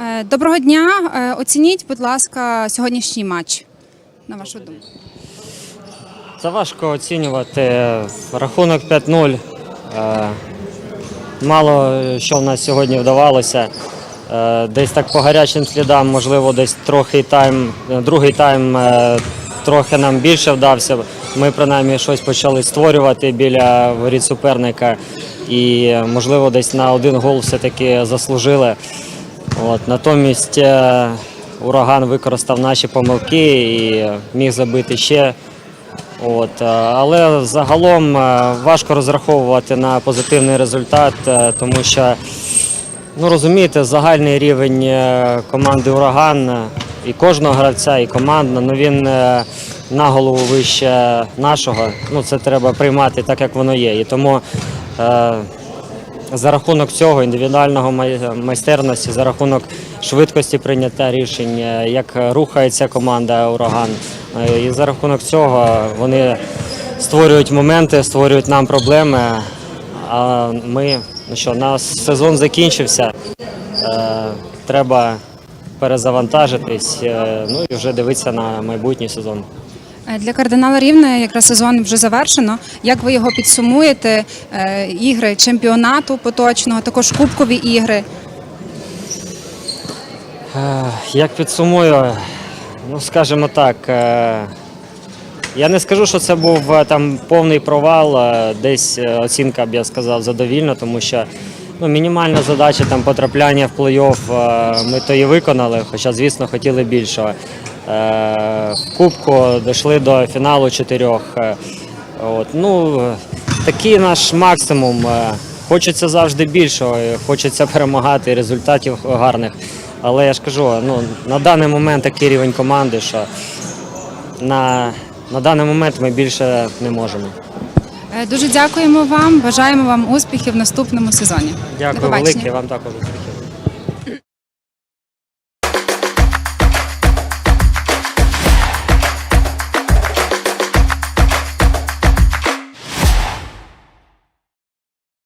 Е, Доброго дня. Е, Оцініть, будь ласка, сьогоднішній матч. На вашу думку. Це важко оцінювати. Рахунок 5-0. Е, Мало що в нас сьогодні вдавалося. Десь так по гарячим слідам, можливо, десь трохи тайм, другий тайм трохи нам більше вдався. Ми принаймні щось почали створювати біля воріт суперника. І, можливо, десь на один гол все-таки заслужили. От, натомість е, ураган використав наші помилки і міг забити ще. От, е, але загалом е, важко розраховувати на позитивний результат, тому що ну, розумієте, загальний рівень команди Ураган і кожного гравця, і командно, ну він на голову вище нашого. Ну, це треба приймати так, як воно є. І тому за рахунок цього індивідуального май- майстерності, за рахунок швидкості прийняття рішень, е, як рухається команда Ураган. е, І за рахунок цього вони створюють моменти, створюють нам проблеми. А ми, ну що, у нас сезон закінчився. е, Треба перезавантажитись, ну і вже дивитися на майбутній сезон. Е, Для кардинала Рівне якраз сезон вже завершено. Як ви його підсумуєте? Е, Ігри чемпіонату поточного, також кубкові ігри. Е, Як підсумую, ну скажімо так, я не скажу, що це був там повний провал, десь оцінка б я сказав задовільна, тому що ну, мінімальна задача там потрапляння в плей-офф ми то і виконали, хоча, звісно, хотіли більшого. Е, В Кубку дійшли до фіналу чотирьох. Е, От, ну, такий наш максимум. Е, Хочеться завжди більшого, хочеться перемагати, результатів гарних. Але я ж кажу, ну, на даний момент такий рівень команди, що на, на даний момент ми більше не можемо. Дуже дякуємо вам. Бажаємо вам успіхів в наступному сезоні. Дякую велике, вам також.